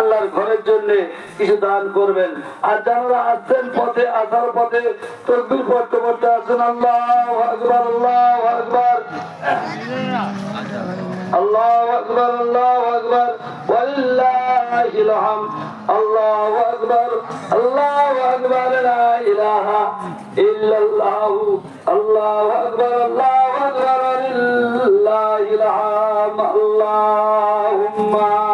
আল্লাহর ঘরের জন্য কিছু দান করবেন। আর যারা আসছেন পথে, আসার পথে, তকবির পড়তে পড়তে আসছেন আল্লাহ আকবর আল্লাহ আকবর। আল্লাহ আকবর আল্লাহ আকবর। ওয়াল্লাহিল হামদ আল্লাহ আকবর আল্লাহ আকবর। লা ইলাহা ইল্লাল্লাহু। আল্লাহ আকবর আল্লাহ আকবর। লিল্লাহিল হামদ আল্লাহুম্মা।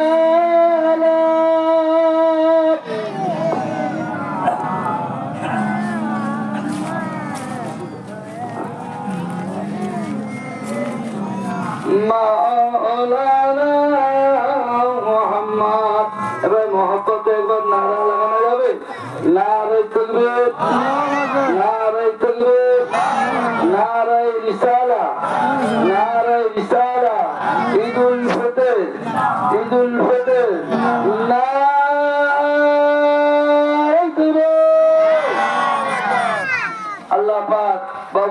মাওলানা মোহাম্মদ। এবার মহব্বত একবার নারা লাগানো যাবে। নারাই তকবীর। নারাই তকবীর। নারাই রিসালা। নারাই রিসালা। ঈদুল ফিতর। ঈদুল ফিতর। আল্লাহ